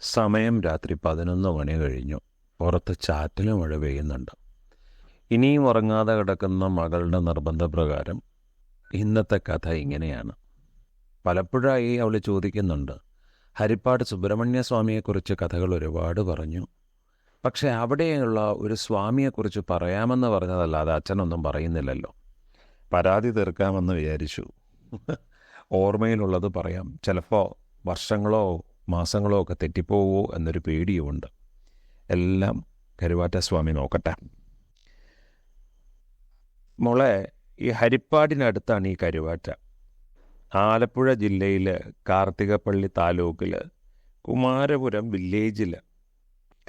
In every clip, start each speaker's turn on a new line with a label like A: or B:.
A: സമയം രാത്രി പതിനൊന്ന് മണി കഴിഞ്ഞു. പുറത്ത് ചാറ്റിലും മഴ പെയ്യുന്നുണ്ട്. ഇനിയും ഉറങ്ങാതെ കിടക്കുന്ന മകളുടെ നിർബന്ധപ്രകാരം ഇന്നത്തെ കഥ ഇങ്ങനെയാണ്. പലപ്പോഴായി അവൾ ചോദിക്കുന്നുണ്ട് ഹരിപ്പാട് സുബ്രഹ്മണ്യ സ്വാമിയെക്കുറിച്ച് കഥകൾ ഒരുപാട് പറഞ്ഞു. പക്ഷേ അവിടെയുള്ള ഒരു സ്വാമിയെക്കുറിച്ച് പറയാമെന്ന് പറഞ്ഞതല്ലാതെ അച്ഛനൊന്നും പറയുന്നില്ലല്ലോ. പരാതി തീർക്കാമെന്ന് വിചാരിച്ചു. ഓർമ്മയിലുള്ളത് പറയാം. ചിലപ്പോൾ വർഷങ്ങളോ മാസങ്ങളോ ഒക്കെ തെറ്റിപ്പോവോ എന്നൊരു പേടിയുമുണ്ട്. എല്ലാം കരുവാറ്റ സ്വാമി നോക്കട്ടെ. മോളെ ഈ ഹരിപ്പാടിനടുത്താണ് ഈ കരുവാറ്റ. ആലപ്പുഴ ജില്ലയിൽ കാർത്തികപ്പള്ളി താലൂക്കിൽ കുമാരപുരം വില്ലേജിൽ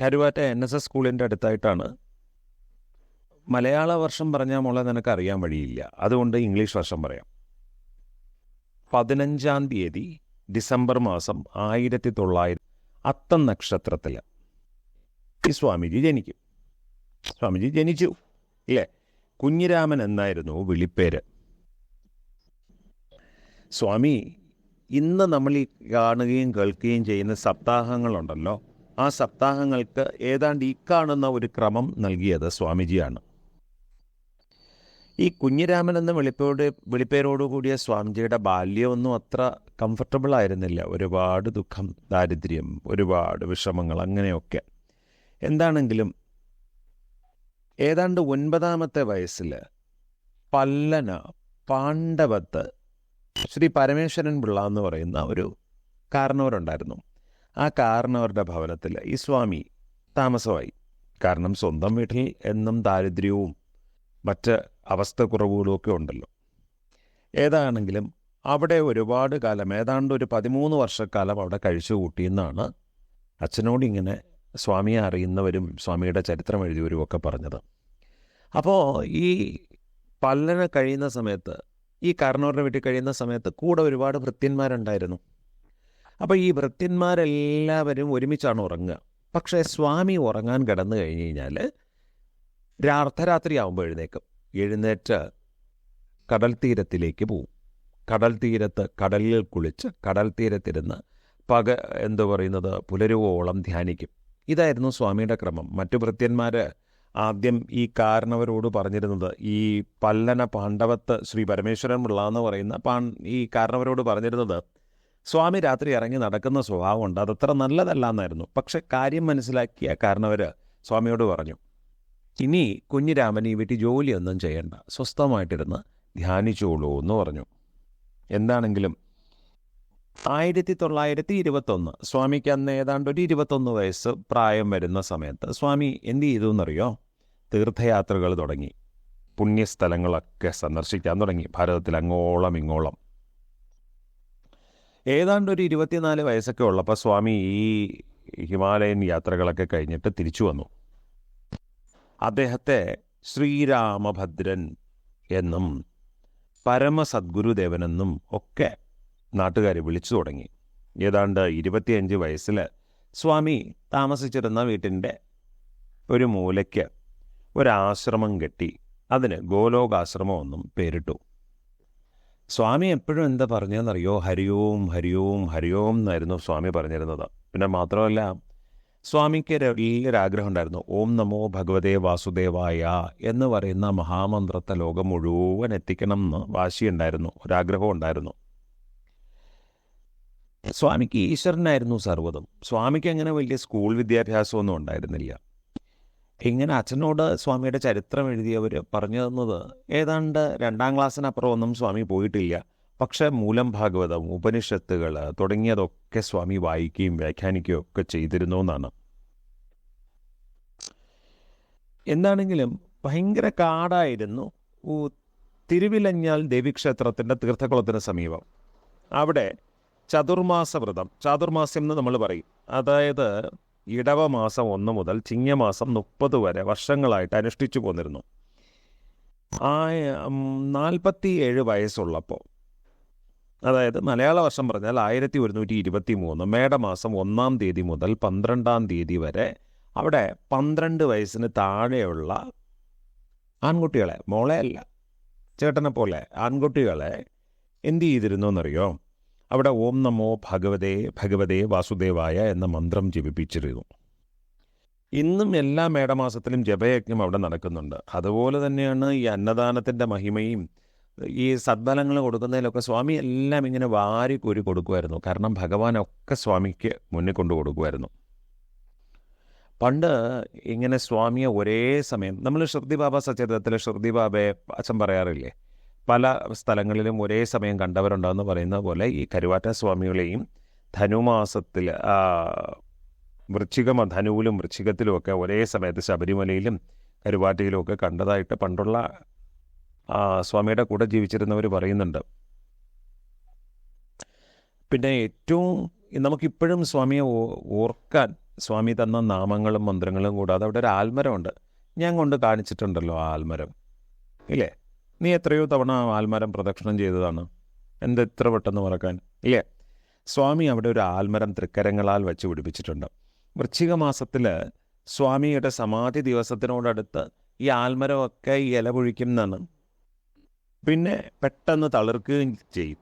A: കരുവാറ്റ എൻ എസ് എസ് സ്കൂളിന്റെ അടുത്തായിട്ടാണ്. മലയാള വർഷം പറഞ്ഞാൽ മോളെ നിനക്ക് അറിയാൻ വഴിയില്ല. അതുകൊണ്ട് ഇംഗ്ലീഷ് വർഷം പറയാം. പതിനഞ്ചാം തീയതി ഡിസംബർ മാസം ആയിരത്തി തൊള്ളായിരം അത്തം നക്ഷത്രത്തിൽ ഈ സ്വാമിജി ജനിക്കും. സ്വാമിജി ജനിച്ചു. ഇല്ലേ? കുഞ്ഞിരാമൻ എന്നായിരുന്നു വിളിപ്പേര്. സ്വാമി ഇന്ന് നമ്മൾ ഈ കാണുകയും കേൾക്കുകയും ചെയ്യുന്ന സപ്താഹങ്ങളുണ്ടല്ലോ. ആ സപ്താഹങ്ങൾക്ക് ഏതാണ്ട് ഈ കാണുന്ന ഒരു ക്രമം നൽകിയത് സ്വാമിജിയാണ്. ഈ കുഞ്ഞിരാമൻ എന്ന വിളിപ്പോട് വിളിപ്പേരോടുകൂടിയ സ്വാമിജിയുടെ ബാല്യമൊന്നും അത്ര കംഫർട്ടബിൾ ആയിരുന്നില്ല. ഒരുപാട് ദുഃഖം ദാരിദ്ര്യം ഒരുപാട് വിഷമങ്ങൾ അങ്ങനെയൊക്കെ. എന്താണെങ്കിലും ഏതാണ്ട് ഒൻപതാമത്തെ വയസ്സിൽ പല്ലന പാണ്ഡവത്ത് ശ്രീ പരമേശ്വരൻ പിള്ള എന്ന് പറയുന്ന ഒരു കാരണവരുണ്ടായിരുന്നു. ആ കാരണവരുടെ ഭവനത്തിൽ ഈ സ്വാമി താമസമായി. കാരണം സ്വന്തം വീട്ടിൽ എന്നും ദാരിദ്ര്യവും മറ്റ് അവസ്ഥക്കുറവുകളും ഒക്കെ ഉണ്ടല്ലോ. ഏതാണെങ്കിലും അവിടെ ഒരുപാട് കാലം ഏതാണ്ട് ഒരു പതിമൂന്ന് വർഷക്കാലം അവിടെ കഴിച്ചു കൂട്ടിയെന്നാണ് അച്ഛനോട് ഇങ്ങനെ സ്വാമിയെ അറിയുന്നവരും സ്വാമിയുടെ ചരിത്രം എഴുതിയവരും ഒക്കെ പറഞ്ഞത്. അപ്പോൾ ഈ പല്ലന കഴിയുന്ന സമയത്ത് ഈ കാരണവരുടെ വീട്ടിൽ കഴിയുന്ന സമയത്ത് കൂടെ ഒരുപാട് ഭൃത്യന്മാരുണ്ടായിരുന്നു. അപ്പോൾ ഈ ഭൃത്യന്മാരെല്ലാവരും ഒരുമിച്ചാണ് ഉറങ്ങുക. പക്ഷേ സ്വാമി ഉറങ്ങാൻ കിടന്നു കഴിഞ്ഞ് കഴിഞ്ഞാൽ അർദ്ധരാത്രി ആകുമ്പോൾ എഴുന്നേക്കും. എഴുന്നേറ്റ് കടൽ തീരത്തിലേക്ക് പോവും. കടൽ തീരത്ത് കടലിൽ കുളിച്ച് കടൽ തീരത്തിരുന്ന് പക എന്തു പറയുന്നത് പുലരുവോളം ധ്യാനിക്കും. ഇതായിരുന്നു സ്വാമിയുടെ ക്രമം. മറ്റു ഭൃത്യന്മാർ ആദ്യം ഈ കാരണവരോട് പറഞ്ഞിരുന്നത് ഈ പല്ലന പാണ്ഡവത്ത് ശ്രീ പരമേശ്വരൻ പിള്ള എന്ന് പറയുന്ന പാൺ ഈ കാരണവരോട് പറഞ്ഞിരുന്നത് സ്വാമി രാത്രി ഇറങ്ങി നടക്കുന്ന സ്വഭാവമുണ്ട് അതത്ര നല്ലതല്ല എന്നായിരുന്നു പക്ഷെ കാര്യം മനസ്സിലാക്കിയ കാരണവർ സ്വാമിയോട് പറഞ്ഞു ഇനി കുഞ്ഞിരാമൻ ഈ വീട്ടിൽ ജോലിയൊന്നും ചെയ്യണ്ട സ്വസ്ഥമായിട്ടിരുന്ന് ധ്യാനിച്ചോളൂ എന്ന് പറഞ്ഞു. എന്താണെങ്കിലും. ആയിരത്തി തൊള്ളായിരത്തി ഇരുപത്തൊന്ന് സ്വാമിക്ക് അന്ന് ഏതാണ്ട് ഒരു ഇരുപത്തൊന്ന് വയസ്സ് പ്രായം വരുന്ന സമയത്ത് സ്വാമി എന്ത് ചെയ്തു എന്നറിയോ? തീർത്ഥയാത്രകൾ തുടങ്ങി. പുണ്യസ്ഥലങ്ങളൊക്കെ സന്ദർശിക്കാൻ തുടങ്ങി. ഭാരതത്തിൽ അങ്ങോളം ഇങ്ങോളം. ഏതാണ്ട് ഒരു ഇരുപത്തിനാല് വയസ്സൊക്കെ ഉള്ളപ്പോൾ സ്വാമി ഈ ഹിമാലയൻ യാത്രകളൊക്കെ കഴിഞ്ഞിട്ട് തിരിച്ചു വന്നു. അദ്ദേഹത്തെ ശ്രീരാമഭദ്രൻ എന്നും പരമസദ്ഗുരുദേവനെന്നും ഒക്കെ നാട്ടുകാർ വിളിച്ചു തുടങ്ങി. ഏതാണ്ട് ഇരുപത്തിയഞ്ച് വയസ്സിൽ സ്വാമി താമസിച്ചിരുന്ന വീട്ടിന്റെ ഒരു മൂലയ്ക്ക് ഒരാശ്രമം കെട്ടി അതിന് ഗോലോകാശ്രമം എന്നും പേരിട്ടു. സ്വാമി എപ്പോഴും എന്താ പറഞ്ഞതെന്നറിയോ? ഹരിയോം ഹരിയോം ഹരിയോം എന്നായിരുന്നു സ്വാമി പറഞ്ഞിരുന്നത്. പിന്നെ മാത്രമല്ല സ്വാമിക്ക് വലിയൊരാഗ്രഹം ഉണ്ടായിരുന്നു ഓം നമോ ഭഗവതേ വാസുദേവായ എന്ന് പറയുന്ന മഹാമന്ത്രത്തെ ലോകം മുഴുവൻ എത്തിക്കണം എന്ന് വാശിയുണ്ടായിരുന്നു. ഒരാഗ്രഹം ഉണ്ടായിരുന്നു. സ്വാമിക്ക് ഈശ്വരനായിരുന്നു സർവതും. സ്വാമിക്ക് അങ്ങനെ വലിയ സ്കൂൾ വിദ്യാഭ്യാസമൊന്നും ഉണ്ടായിരുന്നില്ല. ഇങ്ങനെ അച്ഛനോട് സ്വാമിയുടെ ചരിത്രം എഴുതിയവർ പറഞ്ഞു തന്നത് ഏതാണ്ട് രണ്ടാം ക്ലാസ്സിനപ്പുറം ഒന്നും സ്വാമി പോയിട്ടില്ല. പക്ഷേ മൂലം ഭാഗവതം ഉപനിഷത്തുകൾ തുടങ്ങിയതൊക്കെ സ്വാമി വായിക്കുകയും വ്യാഖ്യാനിക്കുകയും ഒക്കെ ചെയ്തിരുന്നു എന്നാണ്. എന്താണെങ്കിലും ഭയങ്കര കാടായിരുന്നു തിരുവിലഞ്ഞാൽ ദേവീക്ഷേത്രത്തിന്റെ തീർത്ഥക്കുളത്തിന് സമീപം. അവിടെ ചതുർമാസ വ്രതം ചാതുർമാസം എന്ന് നമ്മൾ പറയും. അതായത് ഇടവമാസം ഒന്ന് മുതൽ ചിങ്ങമാസം മുപ്പത് വരെ വർഷങ്ങളായിട്ട് അനുഷ്ഠിച്ചു പോന്നിരുന്നു. ആ നാൽപ്പത്തി ഏഴ് വയസ്സുള്ളപ്പോൾ. അതായത് മലയാള വർഷം പറഞ്ഞാൽ ആയിരത്തി ഒരുന്നൂറ്റി ഇരുപത്തി മൂന്ന് മേടമാസം ഒന്നാം തീയതി മുതൽ പന്ത്രണ്ടാം തീയതി വരെ അവിടെ പന്ത്രണ്ട് വയസ്സിന് താഴെയുള്ള ആൺകുട്ടികളെ മോളെ അല്ല ചേട്ടനെ പോലെ ആൺകുട്ടികളെ എന്തു ചെയ്തിരുന്നു എന്നറിയോ? അവിടെ ഓം നമോ ഭഗവതേ ഭഗവതേ വാസുദേവായ എന്ന മന്ത്രം ജപിപ്പിച്ചിരുന്നു. ഇന്നും എല്ലാ മേടമാസത്തിലും ജപയജ്ഞം അവിടെ നടക്കുന്നുണ്ട്. അതുപോലെ തന്നെയാണ് ഈ അന്നദാനത്തിന്റെ മഹിമയും ഈ സദ്ഫലങ്ങൾ കൊടുക്കുന്നതിലൊക്കെ സ്വാമി എല്ലാം ഇങ്ങനെ വാരി കോരി കൊടുക്കുമായിരുന്നു. കാരണം ഭഗവാനൊക്കെ സ്വാമിക്ക് മുന്നിൽ കൊണ്ടു കൊടുക്കുമായിരുന്നു. പണ്ട് ഇങ്ങനെ സ്വാമിയെ ഒരേ സമയം നമ്മൾ ഷിർദി ബാബ സച്ചരിതത്തിൽ ഷിർദി ബാബയെ അച്ഛൻ പറയാറില്ലേ? പല സ്ഥലങ്ങളിലും ഒരേ സമയം കണ്ടവരുണ്ടെന്ന് പറയുന്ന പോലെ ഈ കരുവാറ്റ സ്വാമികളെയും ധനുമാസത്തിൽ വൃശ്ചിക ധനുവിലും വൃശ്ചികത്തിലുമൊക്കെ ഒരേ സമയത്ത് ശബരിമലയിലും കരുവാറ്റയിലുമൊക്കെ കണ്ടതായിട്ട് പണ്ടുള്ള സ്വാമിയുടെ കൂടെ ജീവിച്ചിരുന്നവർ പറയുന്നുണ്ട്. പിന്നെ ഏറ്റവും നമുക്കിപ്പോഴും സ്വാമിയെ ഓർക്കാൻ സ്വാമി തന്ന നാമങ്ങളും മന്ത്രങ്ങളും കൂടാതെ അവിടെ ഒരു ആൽമരമുണ്ട്. ഞാൻ കൊണ്ട് കാണിച്ചിട്ടുണ്ടല്ലോ ആ ആൽമരം. ഇല്ലേ? നീ എത്രയോ തവണ ആൽമരം പ്രദക്ഷിണം ചെയ്തതാണ്. എന്ത് ഇത്ര പെട്ടെന്ന് മറക്കാൻ? ഇല്ലേ? സ്വാമി അവിടെ ഒരു ആൽമരം തൃക്കരങ്ങളാൽ വെച്ച് പിടിപ്പിച്ചിട്ടുണ്ട്. വൃശ്ചിക മാസത്തിൽ സ്വാമിയുടെ സമാധി ദിവസത്തിനോടടുത്ത് ഈ ആൽമരമൊക്കെ ഈ ഇല പൊഴിക്കുന്നതാണ്. പിന്നെ പെട്ടെന്ന് തളിർക്കുകയും ചെയ്യും.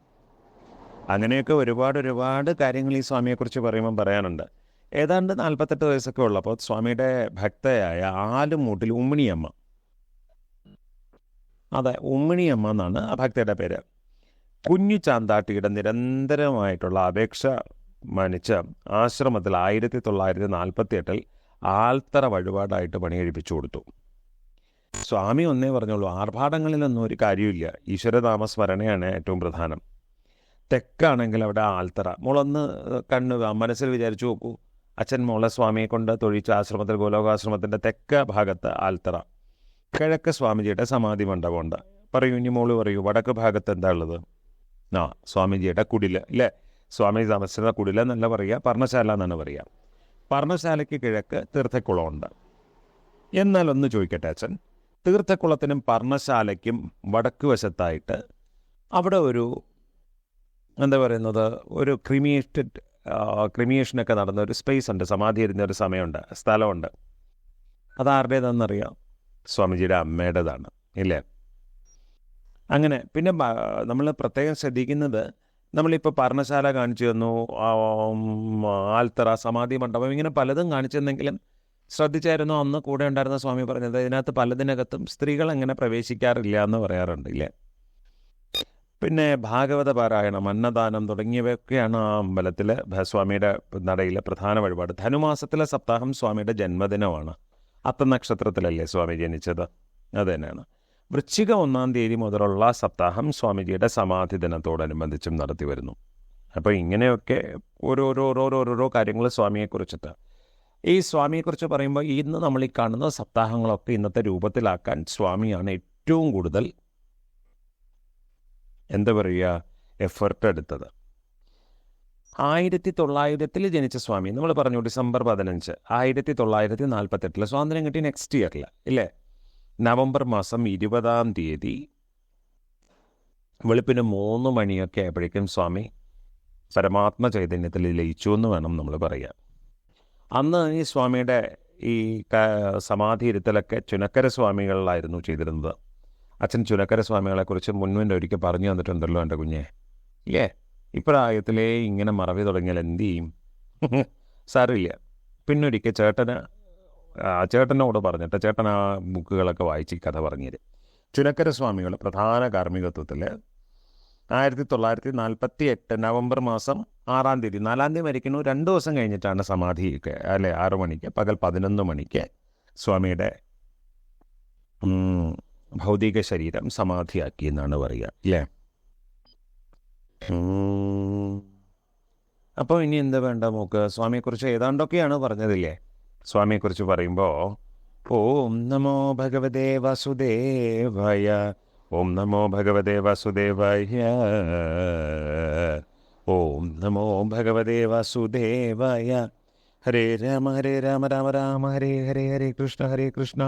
A: അങ്ങനെയൊക്കെ ഒരുപാട് ഒരുപാട് കാര്യങ്ങൾ ഈ സ്വാമിയെക്കുറിച്ച് പറയുമ്പം പറയാനുണ്ട്. ഏതാണ്ട് നാൽപ്പത്തെട്ട് വയസ്സൊക്കെ ഉള്ളപ്പോൾ സ്വാമിയുടെ ഭക്തയായ ആലുമൂട്ടിൽ ഉമ്മിണിയമ്മ. അതെ ഉമ്മിണിയമ്മ എന്നാണ് ആ ഭക്തയുടെ പേര്. കുഞ്ഞു ചാന്താട്ടിയുടെ നിരന്തരമായിട്ടുള്ള അപേക്ഷ മാനിച്ച് ആശ്രമത്തിൽ ആയിരത്തി തൊള്ളായിരത്തി നാൽപ്പത്തി എട്ടിൽ ആൽത്തറ വഴിപാടായിട്ട് പണികഴിപ്പിച്ചു കൊടുത്തു. സ്വാമി ഒന്നേ പറഞ്ഞോളൂ ആർഭാടങ്ങളിലൊന്നും ഒരു കാര്യമില്ല ഈശ്വരനാമസ്മരണയാണ് ഏറ്റവും പ്രധാനം. തെക്കാണെങ്കിൽ അവിടെ ആൽത്തറ. മോളൊന്ന് കണ്ണ് മനസ്സിൽ വിചാരിച്ചു നോക്കൂ. അച്ഛൻ മൂളസ്വാമിയെ കൊണ്ട് തൊഴിച്ച ആശ്രമത്തിൽ ഗോലോകാശ്രമത്തിന്റെ തെക്ക ഭാഗത്ത് ആൽത്തറ. കിഴക്ക് സ്വാമിജിയുടെ സമാധി മണ്ഡപമുണ്ട്. പറയൂ ഇനി മോൾ പറയൂ വടക്ക് ഭാഗത്ത് എന്താ ഉള്ളത്? ആ സ്വാമിജിയുടെ കുടിൽ അല്ലേ സ്വാമി താമസിച്ചിരുന്ന കുടിൽ എന്നല്ല പറയുക പർണശാല എന്നാണ് പറയുക പർണശാലയ്ക്ക് കിഴക്ക് തീർത്ഥക്കുളമുണ്ട്. എന്നാൽ ഒന്ന് ചോദിക്കട്ടെ അച്ഛൻ തീർത്ഥക്കുളത്തിനും പർണശാലയ്ക്കും വടക്ക് വശത്തായിട്ട് അവിടെ ഒരു എന്താ പറയുന്നത് ഒരു ക്രിമിയേറ്റഡ് ക്രിമിയേഷനൊക്കെ നടന്ന ഒരു സ്പേസ് ഉണ്ട് സമാധി ഇരുന്ന ഒരു സമയമുണ്ട് സ്ഥലമുണ്ട്. അതാരുടേതാണെന്നറിയാം സ്വാമിജിയുടെ അമ്മയുടേതാണ് ഇല്ലേ? അങ്ങനെ പിന്നെ നമ്മൾ പ്രത്യേകം ശ്രദ്ധിക്കുന്നത് നമ്മളിപ്പോൾ പർണശാല കാണിച്ചു തന്നു ആൽത്തറ സമാധി മണ്ഡപം ഇങ്ങനെ പലതും കാണിച്ചു തന്നെങ്കിലും ശ്രദ്ധിച്ചായിരുന്നു? അന്ന് കൂടെ ഉണ്ടായിരുന്ന സ്വാമി പറഞ്ഞത് ഇതിനകത്ത് പലതിനകത്തും സ്ത്രീകൾ അങ്ങനെ പ്രവേശിക്കാറില്ല എന്ന് പറയാറുണ്ട് ഇല്ലേ? പിന്നെ ഭാഗവത പാരായണം അന്നദാനം തുടങ്ങിയവയൊക്കെയാണ് ആ അമ്പലത്തിൽ സ്വാമിയുടെ നടയിലെ പ്രധാന വഴിപാട്. ധനുമാസത്തിലെ സപ്താഹം സ്വാമിയുടെ ജന്മദിനമാണ്. അത്ത നക്ഷത്രത്തിലല്ലേ സ്വാമി ജനിച്ചത്? അത് തന്നെയാണ്. വൃശ്ചിക ഒന്നാം തീയതി മുതലുള്ള സപ്താഹം സ്വാമിജിയുടെ സമാധി ദിനത്തോടനുബന്ധിച്ചും നടത്തി വരുന്നു. അപ്പോൾ ഇങ്ങനെയൊക്കെ ഓരോരോ ഓരോരോരോ കാര്യങ്ങൾ സ്വാമിയെക്കുറിച്ചിട്ട്. ഈ സ്വാമിയെക്കുറിച്ച് പറയുമ്പോൾ ഇന്ന് നമ്മൾ ഈ കാണുന്ന സപ്താഹങ്ങളൊക്കെ ഇന്നത്തെ രൂപത്തിലാക്കാൻ സ്വാമിയാണ് ഏറ്റവും കൂടുതൽ എന്താ പറയുക എഫർട്ട് എടുത്തത്. ആയിരത്തി തൊള്ളായിരത്തിൽ ജനിച്ച സ്വാമി നമ്മൾ പറഞ്ഞു ഡിസംബർ പതിനഞ്ച് ആയിരത്തി തൊള്ളായിരത്തി നാൽപ്പത്തെട്ടിൽ സ്വാതന്ത്ര്യം കിട്ടി നെക്സ്റ്റ് ഇയറിൽ ഇല്ലേ? നവംബർ മാസം ഇരുപതാം തീയതി വെളുപ്പിന് മൂന്ന് മണിയൊക്കെ ആയപ്പോഴേക്കും സ്വാമി പരമാത്മ ചൈതന്യത്തിൽ ലയിച്ചു എന്ന് വേണം നമ്മൾ പറയാൻ. അന്ന് ഈ സ്വാമിയുടെ ഈ സമാധി ഇരുത്തലൊക്കെ ചുനക്കര സ്വാമികളിലായിരുന്നു ചെയ്തിരുന്നത്. അച്ഛൻ ചുനക്കര സ്വാമികളെക്കുറിച്ച് മുൻവന്റെ ഒരിക്കൽ പറഞ്ഞു തന്നിട്ടുണ്ടല്ലോ എന്റെ കുഞ്ഞെ. ഇല്ലേ? ഇപ്രായത്തിലേ ഇങ്ങനെ മറവി തുടങ്ങിയാൽ എന്ത് ചെയ്യും? സാരമില്ല. പിന്നൊരിക്കൽ ചേട്ടന് ചേട്ടനോട് പറഞ്ഞിട്ട് ചേട്ടൻ ആ ബുക്കുകളൊക്കെ വായിച്ച് കഥ പറഞ്ഞുതരും ചുനക്കര സ്വാമികൾ പ്രധാന കാർമ്മികത്വത്തിൽ ആയിരത്തി തൊള്ളായിരത്തി നാൽപ്പത്തി എട്ട് നവംബർ മാസം ആറാം തീയതി നാലാം തീയതി മരിക്കുന്നു. രണ്ട് ദിവസം കഴിഞ്ഞിട്ടാണ് സമാധിയൊക്കെ അല്ലെ? ആറു മണിക്ക് പകൽ പതിനൊന്ന് മണിക്ക് സ്വാമിയുടെ ഭൗതിക ശരീരം സമാധിയാക്കി എന്നാണ് പറയുക അല്ലേ അപ്പോൾ ഇനി എന്താ വേണ്ട മോക്ക്? സ്വാമിയെക്കുറിച്ച് ഏതാണ്ടൊക്കെയാണ് പറഞ്ഞതില്ലേ? സ്വാമിയെക്കുറിച്ച് പറയുമ്പോൾ ഓം നമോ ഭഗവതേ വാസുദേവായ ഓം നമോ ഭഗവതേ വാസുദേവായ ഓം നമോ ഭഗവതേ വാസുദേവായ ഹരേ രാമ ഹരേ രാമ രാമ രാമ ഹരേ ഹരേ ഹരേ കൃഷ്ണ ഹരേ കൃഷ്ണ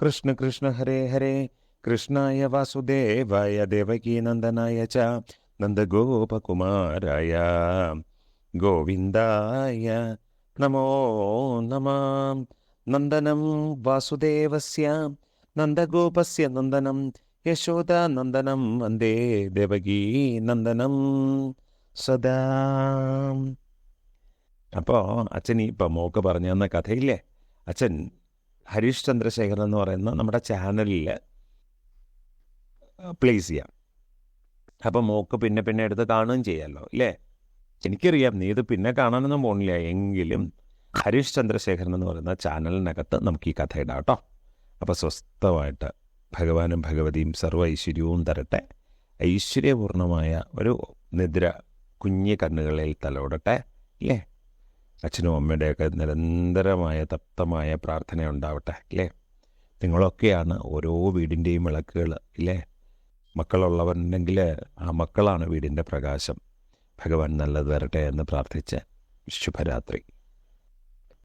A: കൃഷ്ണ കൃഷ്ണ ഹരേ ഹരേ കൃഷ്ണായ വാസുദേവായ ദേവകീനന്ദനായ ച നന്ദഗോപകുമാരായ. ഗോവിന്ദായ നമോ നമ. നന്ദനം വാസുദേവസ്യ നന്ദഗോപസ്യ നന്ദനം യശോദ നന്ദനം വന്ദേ ദേവകീ നന്ദനം സദാ. അപ്പോൾ അച്ഛൻ ഈ ഇപ്പം മോക്ക് പറഞ്ഞു തന്ന കഥയില്ലേ? അച്ഛൻ ഹരീഷ് ചന്ദ്രശേഖരൻ എന്ന് പറയുന്ന നമ്മുടെ ചാനലിൽ പ്ലേസ് ചെയ്യാം. അപ്പം മോക്ക് പിന്നെ പിന്നെ എടുത്ത് കാണുകയും ചെയ്യാമല്ലോ ഇല്ലേ എനിക്കറിയാം നീ ഇത് പിന്നെ കാണാനൊന്നും പോണില്ല. എങ്കിലും ഹരീഷ് ചന്ദ്രശേഖരൻ എന്ന് പറയുന്ന ചാനലിനകത്ത് നമുക്ക് ഈ കഥ ഇടാം കേട്ടോ. അപ്പോൾ സ്വസ്ഥമായിട്ട് ഭഗവാനും ഭഗവതിയും സർവ ഐശ്വര്യവും തരട്ടെ. ഐശ്വര്യപൂർണമായ ഒരു നിദ്ര കുഞ്ഞു കണ്ണുകളിൽ തലോടട്ടെ ഇല്ലേ അച്ഛനും അമ്മയുടെയൊക്കെ നിരന്തരമായ തപ്തമായ പ്രാർത്ഥന ഉണ്ടാവട്ടെ ഇല്ലേ നിങ്ങളൊക്കെയാണ് ഓരോ വീടിന്റെയും വിളക്കുകൾ ഇല്ലേ മക്കളുള്ളവരുണ്ടെങ്കിൽ ആ മക്കളാണ് വീടിന്റെ പ്രകാശം. ഭഗവാൻ നല്ലത് വരട്ടെ എന്ന് പ്രാർത്ഥിച്ച് ശുഭരാത്രി.